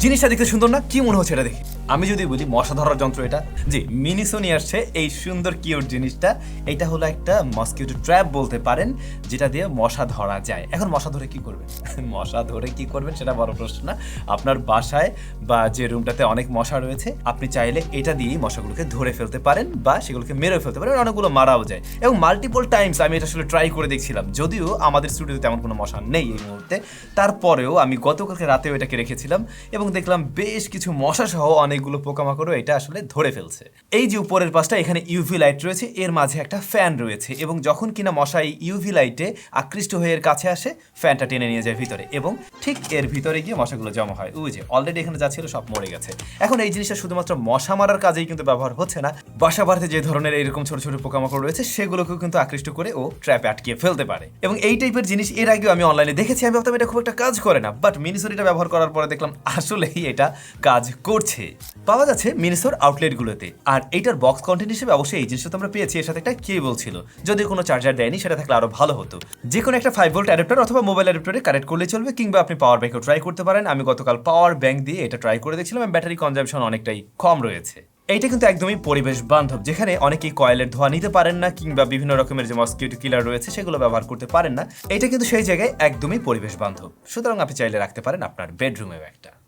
জিনিসটা দেখতে সুন্দর না? কি মনে হচ্ছে এটা দেখে? আমি যদি বলি মশা ধরার যন্ত্র এটা। জি মিনিসো নিয়ে আসছে। এই সুন্দর কিউট জিনিসটা। এটা হলো একটা মসকিউটো ট্র্যাপ বলতে পারেন, যেটা দিয়ে মশা ধরা যায়। এখন মশা ধরে কি করবেন মশা ধরে কি করবেন সেটা বড় প্রশ্ন না। আপনার বাসায় বা যে রুমটাতে অনেক মশা রয়েছে, আপনি চাইলে এটা দিয়েই মশাগুলোকে ধরে ফেলতে পারেন বা সেগুলোকে মেরে ফেলতে পারেন, অনেকগুলো মারাও যায়। এবং মাল্টিপল টাইমস আমি এটা আসলে ট্রাই করে দেখছিলাম। যদিও আমাদের স্টুডিওতে তেমন কোনো মশা নেই এই মুহূর্তে। তারপরেও আমি গতকালকে রাতেও এটাকে রেখেছিলাম এবং দেখলাম বেশ কিছু মশা সহ অনেকগুলো পোকামাকড়ও এটা আসলে ধরে ফেলছে। এই যে উপরের পাশটা, এখানে ইউভি লাইট রয়েছে, এর মাঝে একটা ফ্যান রয়েছে এবং যখন কিনা মশা এই ইউভি লাইটে আকৃষ্ট হয়ে এর কাছে আসে ফ্যানটা টেনে নিয়ে যায় ভিতরে এবং ঠিক এর ভিতরে গিয়ে মশাগুলো জমা হয়। ওই যে অলরেডি এখানে যা ছিল সব মরে গেছে। এখন এই জিনিসটা শুধুমাত্র মশা মারার কাজেই কিন্তু ব্যবহার হচ্ছে না। বাসা বাড়িতে যে ধরনের এরকম ছোট ছোট পোকামাকড় রয়েছে, সেগুলোকেও কিন্তু আকৃষ্ট করে ও ট্র্যাপে আটকিয়ে ফেলতে পারে। এবং এই টাইপের জিনিস এর আগেও আমি অনলাইনে দেখেছি, আমি ভাবতাম এটা খুব একটা কাজ করে না। বাট মিনিসোর এটা ব্যবহার করার পরে দেখলাম আসলেই এটা কাজ করছে। পাওয়া যাচ্ছে মিনিসোর আউটলেটগুলোতে। আর এইটার বক্স কন্টেন্ট হিসেবে অবশ্যই এই জিনিসটা আমরা পেয়েছি, এর সাথে একটা কেবল ছিল। যদি কোনো চার্জার দেয়নি, সেটা থাকলে আরও ভালো হতো। যে কোনো একটা ফাইভ ভোল্ট অ্যাডাপ্টার অথবা মোবাইল অ্যাডাপ্টারে কানেক্ট করলে চলবে, কিংবা আপনি পাওয়ার ব্যাংকও ট্রাই করতে পারেন। আমি গতকাল পাওয়ার ব্যাংক দিয়ে এটা ট্রাই করে দেখছিলাম ব্যাটারি কনজাম্পশন অনেকটাই কম রয়েছে। এইটা কিন্তু একদমই পরিবেশ বান্ধব, যেখানে অনেকেই কয়েলের ধোয়া নিতে পারেন না, কিংবা বিভিন্ন রকমের যে মসকিউটো কিলার রয়েছে, সেগুলো ব্যবহার করতে পারেন না। এটা কিন্তু সেই জায়গায় একদমই পরিবেশ বান্ধব। সুতরাং আপনি চাইলে রাখতে পারেন আপনার বেডরুমেও একটা।